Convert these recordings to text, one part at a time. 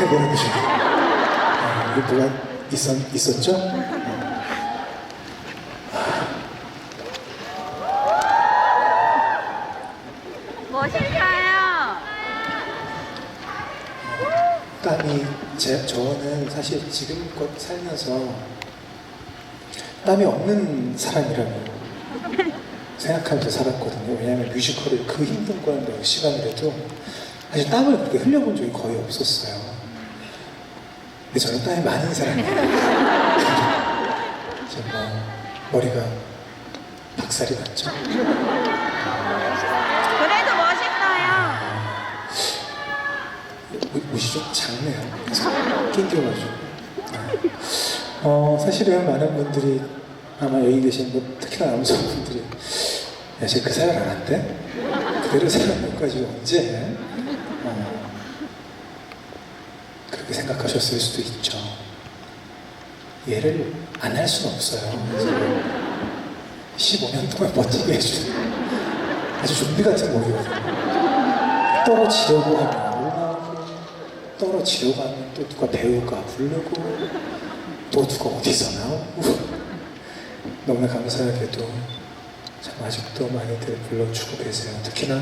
그거는 좀 아, 이게 뭐가 있었, 있었죠? 멋있어요. 땀이 제, 저는 사실 지금껏 살면서 땀이 없는 사람이라고 생각하면서 살았거든요. 왜냐하면 뮤지컬을 그 힘든 걸 몇 시간을 해도 사실 땀을 그렇게 흘려본 적이 거의 없었어요. 근데 저는 땀이 많은 사람이에요. 정말 머리가 박살이 났죠. 그래도 멋있어요. 옷- 옷이 좀 작네요. 낑겨가지고. 네. 어, 사실은 많은 분들이 아마 여기 계신 분, 특히나 남성분들이 야, 쟤그 사연 안 한대? 그대로 사연 몇까지 언제? 어, 그렇게 생각하셨을 수도 있죠. 얘를 안 할 수는 없어요. 그래서 15년 동안 버티게 해주는 아주 좀비 같은 목이거든요. 떨어지려고 하면 올라오고 떨어지려고 하면 또 누가 배우가 부르고 또 누가 어디서 나오고 너무나 감사하게도 참 아직도 많이들 불러주고 계세요. 특히나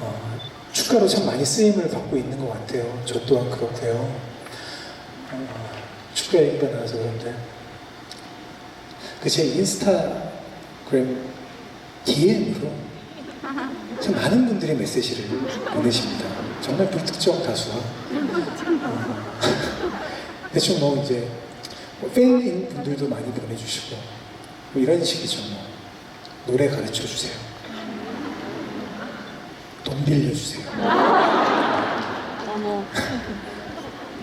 어, 축가로 참 많이 쓰임을 받고 있는 것 같아요. 저 또한 그렇고요. 어, 축가 얘기가 나와서 그런데 그 제 인스타그램 DM으로 참 많은 분들이 메시지를 보내십니다. 정말 불특정 다수와. 어, 대충 뭐 이제 뭐 팬인 분들도 많이 보내주시고 뭐 이런 식이죠. 뭐 노래 가르쳐 주세요. 돈 빌려주세요. 어머.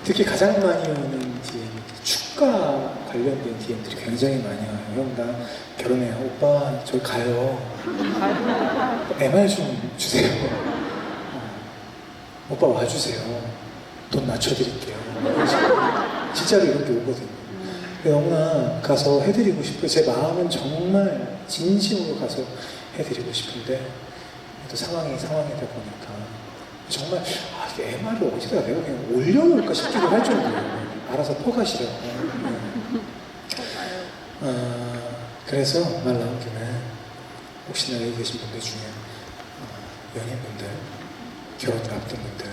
특히 가장 많이 오는 DM, 축가 관련된 DM들이 굉장히 많이 와요. 형, 나 결혼해요. 오빠, 저기 가요. MR 좀 주세요. 어, 오빠 와주세요. 돈 맞춰드릴게요. 진짜로 이런 게 오거든요. 너무나 가서 해드리고 싶어요. 제 마음은 정말 진심으로 가서 해드리고 싶은데 또 상황이 상황이다 보니까 정말 아, 이게 MR을 어디다 내가 그냥 올려놓을까 싶기도 할 정도예요. 알아서 포가시라고. 어, 그래서 말 나온 김에 혹시나 여기 계신 분들 중에 어, 연인분들, 결혼을 앞둔 분들,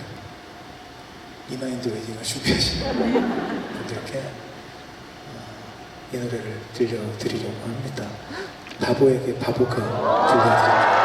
이마인드 웨딩을 준비하시는 분들께 어, 이 노래를 들려드리려고 합니다. 바보에게 바보가 들려드릴게요.